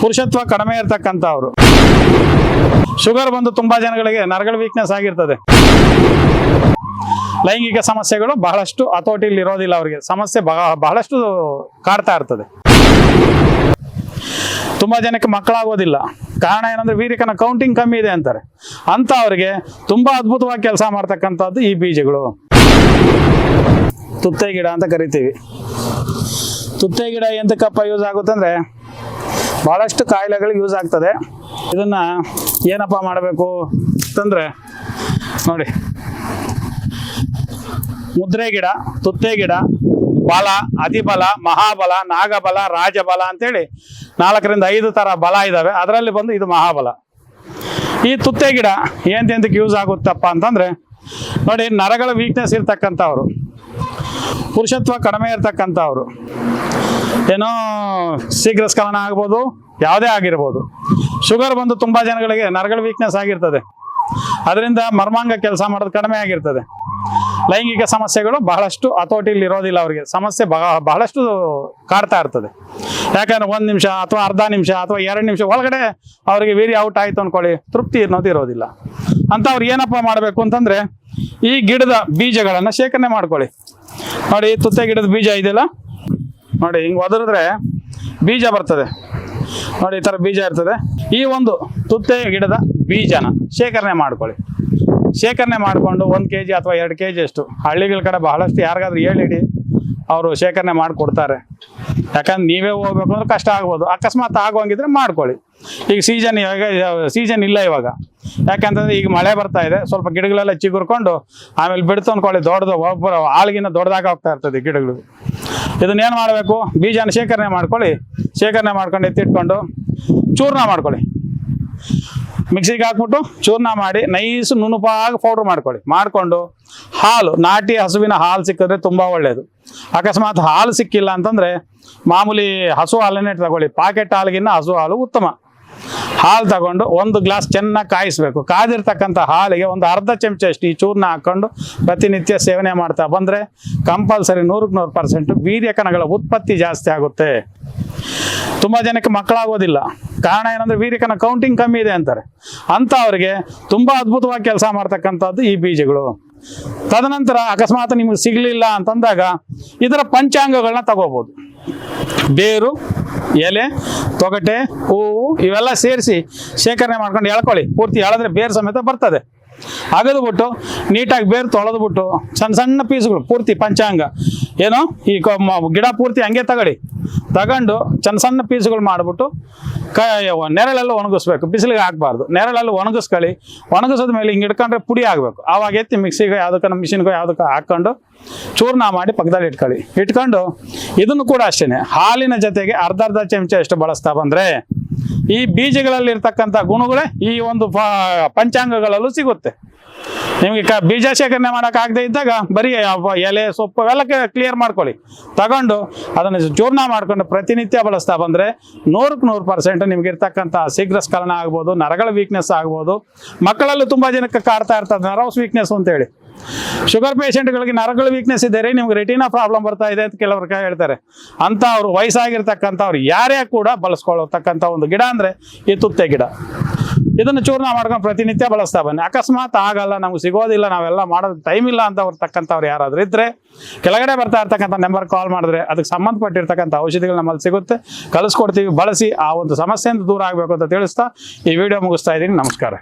ಪುರುಷತ್ವ ಕಡಿಮೆ ಇರ್ತಕ್ಕಂಥವ್ರು ಶುಗರ್ ಬಂದು ತುಂಬಾ ಜನಗಳಿಗೆ ನರಗಳ ವೀಕ್ನೆಸ್ ಆಗಿರ್ತದೆ. ಲೈಂಗಿಕ ಸಮಸ್ಯೆಗಳು ಬಹಳಷ್ಟು ಹತೋಟಿಲಿ ಇರೋದಿಲ್ಲ ಅವರಿಗೆ. ಸಮಸ್ಯೆ ಬಹ- ಬಹಳಷ್ಟು ಕಾಡ್ತಾ ಇರ್ತದೆ. ತುಂಬಾ ಜನಕ್ಕೆ ಮಕ್ಕಳಾಗೋದಿಲ್ಲ. ಕಾರಣ ಏನಂದ್ರೆ ವೀರಿಕನ ಕೌಂಟಿಂಗ್ ಕಮ್ಮಿ ಇದೆ ಅಂತಾರೆ. ಅಂತ ಅವರಿಗೆ ತುಂಬಾ ಅದ್ಭುತವಾಗಿ ಕೆಲಸ ಮಾಡ್ತಕ್ಕಂಥದ್ದು ಈ ಬೀಜಗಳು. ತುತ್ತೆ ಗಿಡ ಅಂತ ಕರಿತೀವಿ. ತುತ್ತೆ ಗಿಡ ಎಂತಕ್ಕಪ್ಪ ಯೂಸ್ ಆಗುತ್ತೆ ಅಂದ್ರೆ ಬಹಳಷ್ಟು ಕಾಯಿಲೆಗಳಿಗೆ ಯೂಸ್ ಆಗ್ತದೆ. ಇದನ್ನ ಏನಪ್ಪ ಮಾಡಬೇಕು ಅಂತಂದ್ರೆ, ನೋಡಿ. ಮುದ್ರೆ ಗಿಡ, ತುತ್ತೆ ಗಿಡ, ಬಲ, ಅತಿಬಲ, ಮಹಾಬಲ, ನಾಗಬಲ, ರಾಜಬಲ ಅಂತೇಳಿ ನಾಲ್ಕರಿಂದ ಐದು ಥರ ಬಲ ಇದಾವೆ. ಅದರಲ್ಲಿ ಬಂದು ಇದು ಮಹಾಬಲ. ಈ ತುತ್ತೆ ಗಿಡ ಎಂತೆಂತಕ್ಕೆ ಯೂಸ್ ಆಗುತ್ತಪ್ಪ ಅಂತಂದ್ರೆ ನೋಡಿ, ನರಗಳ ವೀಕ್ನೆಸ್ ಇರ್ತಕ್ಕಂಥವ್ರು. ಪುರುಷತ್ವ ಕಡಿಮೆ ಇರ್ತಕ್ಕಂಥವ್ರು. ಏನೋ ಶೀಘ್ರ ಸ್ಖಲನ ಆಗ್ಬೋದು, ಯಾವುದೇ ಆಗಿರ್ಬೋದು. ಶುಗರ್ ಬಂದು ತುಂಬ ಜನಗಳಿಗೆ ನರಗಳ ವೀಕ್ನೆಸ್ ಆಗಿರ್ತದೆ. ಅದರಿಂದ ಮರ್ಮಾಂಗ ಕೆಲಸ ಮಾಡೋದು ಕಡಿಮೆ ಆಗಿರ್ತದೆ. ಲೈಂಗಿಕ ಸಮಸ್ಯೆಗಳು ಬಹಳಷ್ಟು ಹತೋಟಿಲಿ ಇರೋದಿಲ್ಲ ಅವರಿಗೆ. ಸಮಸ್ಯೆ ಬಹ- ಬಹಳಷ್ಟು ಕಾಡ್ತಾ ಇರ್ತದೆ. ಯಾಕಂದ್ರೆ ಒಂದು ನಿಮಿಷ ಅಥವಾ ಅರ್ಧ ನಿಮಿಷ ಅಥವಾ ಎರಡು ನಿಮಿಷ ಒಳಗಡೆ ಅವರಿಗೆ ವೀರಿ ಔಟ್ ಆಯ್ತು ಅನ್ಕೊಳ್ಳಿ, ತೃಪ್ತಿ ಅನ್ನೋದು ಇರೋದಿಲ್ಲ. ಅಂತ ಅವ್ರು ಏನಪ್ಪ ಮಾಡಬೇಕು ಅಂತಂದ್ರೆ ಈ ಗಿಡದ ಬೀಜಗಳನ್ನು ಶೇಖರಣೆ ಮಾಡ್ಕೊಳ್ಳಿ. ನೋಡಿ ತುತ್ತೆ ಗಿಡದ ಬೀಜ ಇದೆಯಲ್ಲ? ನೋಡಿ, ಹಿಂಗೆ ಒದರಿದ್ರೆ ಬೀಜ ಬರ್ತದೆ. ನೋಡಿ, ಈ ಥರ ಬೀಜ ಇರ್ತದೆ. ಈ ಒಂದು ತುತ್ತೆ ಗಿಡದ ಬೀಜನ ಶೇಖರಣೆ ಮಾಡ್ಕೊಳ್ಳಿ. ಶೇಖರಣೆ ಮಾಡಿಕೊಂಡು ಒಂದು ಕೆ ಜಿ ಅಥವಾ ಎರಡು ಕೆ ಜಿ ಅಷ್ಟು ಹಳ್ಳಿಗಳ ಕಡೆ ಬಹಳಷ್ಟು ಯಾರಿಗಾದ್ರೂ ಹೇಳಿಡಿ ಅವರು ಶೇಖರಣೆ ಮಾಡಿಕೊಡ್ತಾರೆ. ಯಾಕಂದ್ರೆ ನೀವೇ ಹೋಗ್ಬೇಕು ಅಂದ್ರೆ ಕಷ್ಟ ಆಗ್ಬೋದು. ಅಕಸ್ಮಾತ್ ಆಗೋಂಗಿದ್ರೆ ಮಾಡ್ಕೊಳ್ಳಿ. ಈಗ ಸೀಸನ್ ಇವಾಗ ಸೀಸನ್ ಇಲ್ಲ ಇವಾಗ. ಯಾಕಂತಂದ್ರೆ ಈಗ ಮಳೆ ಬರ್ತಾ ಇದೆ. ಸ್ವಲ್ಪ ಗಿಡಗಳೆಲ್ಲ ಚಿಗುರ್ಕೊಂಡು ಆಮೇಲೆ ಬಿಡ್ತು ಅನ್ಕೊಳ್ಳಿ ದೊಡ್ಡದು ಒಬ್ಬರ ಆಳ್ಗಿನ ದೊಡ್ಡದಾಗ ಹೋಗ್ತಾ ಇರ್ತದೆ ಗಿಡಗಳು. ಇದನ್ನೇನು ಮಾಡಬೇಕು? ಬೀಜನ ಶೇಖರಣೆ ಮಾಡ್ಕೊಳ್ಳಿ. ಶೇಖರಣೆ ಮಾಡ್ಕೊಂಡು ಎತ್ತಿಟ್ಕೊಂಡು ಚೂರ್ಣ ಮಾಡ್ಕೊಳ್ಳಿ. ಮಿಕ್ಸಿಗೆ ಹಾಕ್ಬಿಟ್ಟು ಚೂರ್ಣ ಮಾಡಿ ನೈಸ್ ನುಣುಪಾಗಿ ಪೌಡ್ರ್ ಮಾಡ್ಕೊಳ್ಳಿ. ಮಾಡಿಕೊಂಡು ಹಾಲು, ನಾಟಿ ಹಸುವಿನ ಹಾಲು ಸಿಕ್ಕಿದ್ರೆ ತುಂಬ ಒಳ್ಳೆಯದು ಅಕಸ್ಮಾತ್ ಹಾಲು ಸಿಕ್ಕಿಲ್ಲ ಅಂತಂದರೆ ಮಾಮೂಲಿ ಹಸು ಹಾಲನ್ನೇ ತಗೊಳ್ಳಿ. ಪಾಕೆಟ್ ಹಾಲಿಗಿನ್ನ ಹಸು ಹಾಲು ಉತ್ತಮ. ಹಾಲು ತಗೊಂಡು ಒಂದು ಗ್ಲಾಸ್ ಚೆನ್ನಾಗಿ ಕಾಯಿಸ್ಬೇಕು. ಕಾದಿರ್ತಕ್ಕಂಥ ಹಾಲಿಗೆ ಒಂದು ಅರ್ಧ ಚಮಚ ಈ ಚೂರ್ಣ ಹಾಕ್ಕೊಂಡು ಪ್ರತಿನಿತ್ಯ ಸೇವನೆ ಮಾಡ್ತಾ ಬಂದರೆ ಕಂಪಲ್ಸರಿ ನೂರಕ್ಕೆ ನೂರು ಪರ್ಸೆಂಟು ವೀರ್ಯ ಕಣಗಳ ಉತ್ಪತ್ತಿ ಜಾಸ್ತಿ ಆಗುತ್ತೆ. ತುಂಬ ಜನಕ್ಕೆ ಮಕ್ಕಳಾಗೋದಿಲ್ಲ. ಕಾರಣ ಏನಂದ್ರೆ ವೀರ್ಯಕನ ಕೌಂಟಿಂಗ್ ಕಮ್ಮಿ ಇದೆ ಅಂತಾರೆ. ಅಂತ ಅವರಿಗೆ ತುಂಬಾ ಅದ್ಭುತವಾಗಿ ಕೆಲಸ ಮಾಡ್ತಕ್ಕಂಥದ್ದು ಈ ಬೀಜಗಳು. ತದನಂತರ ಅಕಸ್ಮಾತ್ ನಿಮಗೆ ಸಿಗಲಿಲ್ಲ ಅಂತಂದಾಗ ಇದರ ಪಂಚಾಂಗಗಳನ್ನ ತಗೋಬಹುದು ಬೇರು, ಎಲೆ, ತೊಗಟೆ, ಹೂವು ಇವೆಲ್ಲ ಸೇರಿಸಿ ಶೇಖರಣೆ ಮಾಡ್ಕೊಂಡು ಎಳ್ಕೊಳ್ಳಿ. ಪೂರ್ತಿ ಎಳೆದ್ರೆ ಬೇರು ಸಮೇತ ಬರ್ತದೆ. ಅಗದ್ಬಿಟ್ಟು ನೀಟಾಗಿ ಬೇರು ತೊಳೆದ್ಬಿಟ್ಟು ಸಣ್ಣ ಸಣ್ಣ ಪೀಸ್ಗಳು ಪೂರ್ತಿ ಪಂಚಾಂಗ. ಏನು? ಈ ಗಿಡ ಪೂರ್ತಿ ಹಂಗೆ ತಗೊಳ್ಳಿ ತಗೊಂಡು ಸಣ್ಣ ಸಣ್ಣ ಪೀಸ್ಗಳು ಮಾಡಿಬಿಟ್ಟು ಕ ನೆರಳೆಲ್ಲ ಒಣಗಿಸ್ಬೇಕು. ಬಿಸಿಲಿಗೆ ಹಾಕ್ಬಾರ್ದು. ನೆರಳೆಲ್ಲ ಒಣಗಿಸ್ಕೊಳ್ಳಿ ಒಣಗಿಸಿದ ಮೇಲೆ ಹಿಂಗೆ ಇಟ್ಕೊಂಡ್ರೆ ಪುಡಿ ಆಗಬೇಕು. ಆವಾಗ ಎತ್ತಿ ಮಿಕ್ಸಿಗೆ ಯಾವುದಕ್ಕೆ ಮಿಷಿನ್ಗೆ ಯಾವುದಕ್ಕೆ ಹಾಕ್ಕೊಂಡು ಚೂರ್ಣ ಮಾಡಿ ಪಕ್ಕದಲ್ಲಿ ಇಟ್ಕೊಳ್ಳಿ ಇಟ್ಕೊಂಡು ಇದನ್ನು ಕೂಡ ಅಷ್ಟೇ ಹಾಲಿನ ಜೊತೆಗೆ ಅರ್ಧ ಅರ್ಧ ಚಮಚ ಎಷ್ಟು ಬಳಸ್ತಾ ಬಂದರೆ ಈ ಬೀಜಗಳಲ್ಲಿ ಇರ್ತಕ್ಕಂಥ ಗುಣಗಳೇ ಈ ಒಂದು ಪಂಚಾಂಗಗಳಲ್ಲೂ ಸಿಗುತ್ತೆ. ನಿಮಗೆ ಕ ಬೀಜ ಶೇಖರಣೆ ಮಾಡೋಕ್ಕಾಗದೇ ಇದ್ದಾಗ ಬರೀ ಎಲೆ, ಸೊಪ್ಪು ಎಲ್ಲ ಕ್ಲಿಯರ್ ಮಾಡ್ಕೊಳ್ಳಿ. ತಗೊಂಡು ಅದನ್ನು ಚೂರ್ಣ ಮಾಡ್ಕೊಂಡು ಪ್ರತಿನಿತ್ಯ ಬಳಸ್ತಾ ಬಂದರೆ ನೂರಕ್ಕೆ ನೂರು ಪರ್ಸೆಂಟ್ ನಿಮ್ಗೆ ಇರ್ತಕ್ಕಂಥ ಶೀಘ್ರ ಸ್ಖಲನ ಆಗ್ಬೋದು, ನರಗಳ ವೀಕ್ನೆಸ್ ಆಗ್ಬೋದು. ಮಕ್ಕಳಲ್ಲೂ ತುಂಬ ಜನಕ್ಕೆ ಕಾಡ್ತಾ ಇರ್ತದೆ ನರ್ವಸ್ ವೀಕ್ನೆಸ್ ಅಂತೇಳಿ. ಶುಗರ್ ಪೇಷಂಟ್ಗಳಿಗೆ ನರಗಳು ವೀಕ್ನೆಸ್ ಇದೆ ರೀ ನಿಮ್ಗೆ ರೆಟಿನಾ ಪ್ರಾಬ್ಲಮ್ ಬರ್ತಾ ಇದೆ ಅಂತ ಕೆಲವರು ಹೇಳ್ತಾರೆ. ಅಂತ ಅವರು ವಯಸ್ಸಾಗಿರ್ತಕ್ಕಂಥವ್ರು ಯಾರೇ ಕೂಡ ಬಳಸ್ಕೊಳ್ಳತಕ್ಕಂಥ ಒಂದು ಗಿಡ ಅಂದರೆ ಈ ತುತ್ತೆ ಗಿಡ. ಇದನ್ನು ಚೂರ್ಣ ಮಾಡ್ಕೊಂಡು ಪ್ರತಿನಿತ್ಯ ಬಳಸ್ತಾ ಬನ್ನಿ. ಅಕಸ್ಮಾತ್ ಆಗಲ್ಲ, ನಮ್ಗೆ ಸಿಗೋದಿಲ್ಲ, ನಾವೆಲ್ಲ ಮಾಡೋದು ಟೈಮ್ ಇಲ್ಲ ಅಂತ ತಕ್ಕಂಥವ್ರು ಯಾರಾದ್ರೂ ಇದ್ರೆ, ಕೆಳಗಡೆ ಬರ್ತಾ ಇರ್ತಕ್ಕಂಥ ನಂಬರ್ ಕಾಲ್ ಮಾಡಿದ್ರೆ ಅದಕ್ಕೆ ಸಂಬಂಧಪಟ್ಟಿರ್ತಕ್ಕಂಥ ಔಷಧಿಗಳು ನಮ್ಮಲ್ಲಿ ಸಿಗುತ್ತೆ. ಕಳಿಸ್ಕೊಡ್ತೀವಿ ಬಳಸಿ ಆ ಒಂದು ಸಮಸ್ಯೆಯಿಂದ ದೂರ ಆಗಬೇಕು ಅಂತ ತಿಳಿಸ್ತಾ ಈ ವಿಡಿಯೋ ಮುಗಿಸ್ತಾ ಇದ್ದೀನಿ. ನಮಸ್ಕಾರ.